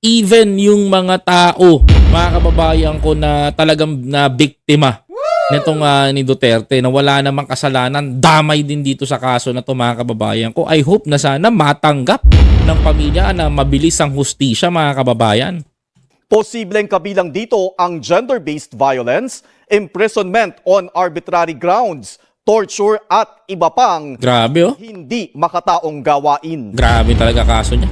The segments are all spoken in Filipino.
even yung mga tao, mga kababayan ko na talagang na biktima nitong ah, ni Duterte na wala namang kasalanan, damay din dito sa kaso na to mga kababayan ko. I hope na sana matanggap ng pamilya na mabilis ang hustisya mga kababayan. Posibleng kabilang dito ang gender-based violence, imprisonment on arbitrary grounds, torture at iba pang Grabe oh. hindi makataong gawain. Grabe talaga kaso niya.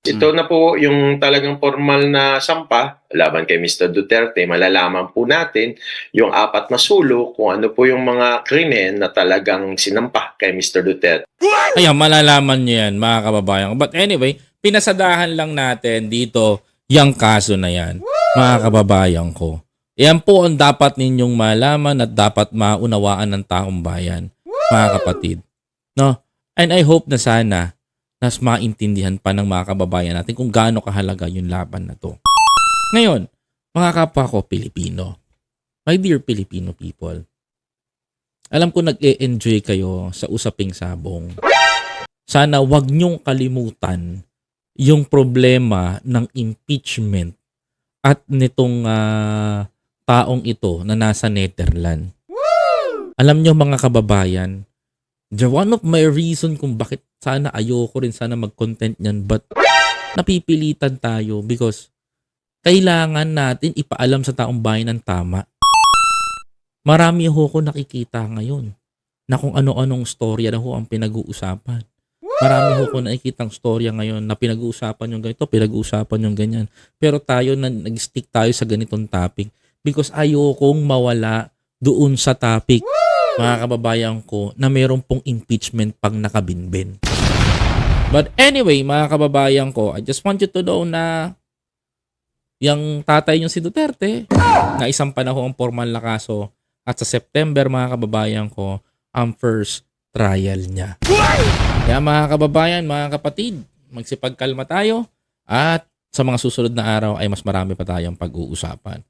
Ito na po yung talagang formal na sampa laban kay Mr. Duterte. Malalaman po natin yung apat na sulok kung ano po yung mga krimen na talagang sinampa kay Mr. Duterte. Ayan, malalaman niyo yan mga kababayan. But anyway, pinasadahan lang natin dito yung kaso na yan, mga kababayan ko. Yan po ang dapat ninyong malaman at dapat maunawaan ng taong bayan, mga kapatid. No? And I hope na sana nas maintindihan pa ng mga kababayan natin kung gaano kahalaga yung laban na to. Ngayon, mga kapwa ko Pilipino, my dear Filipino people, alam ko nag-e-enjoy kayo sa usaping sabong. Sana wag niyong kalimutan yung problema ng impeachment at nitong ah, taong ito na nasa Netherlands. Alam niyo mga kababayan, the one of my reason kung bakit sana ayoko rin sana mag-content niyan but napipilitan tayo because kailangan natin ipaalam sa taong bayan ng tama. Marami ho ko nakikita ngayon na kung ano-anong storya na ho ang pinag-uusapan. Marami ho ko nakikitang storya ngayon na pinag-uusapan yung ganito, pinag-uusapan yung ganyan. Pero tayo na nag-stick tayo sa ganitong topic because ayokong mawala doon sa topic mga kababayan ko na meron pong impeachment pang nakabinbin. But anyway, mga kababayan ko, I just want you to know na yung tatay yung si Duterte na isang panahon ang formal na kaso at sa September mga kababayan ko ang first trial niya. Kaya mga kababayan, mga kapatid, magsipagkalma tayo at sa mga susunod na araw ay mas marami pa tayong pag-uusapan.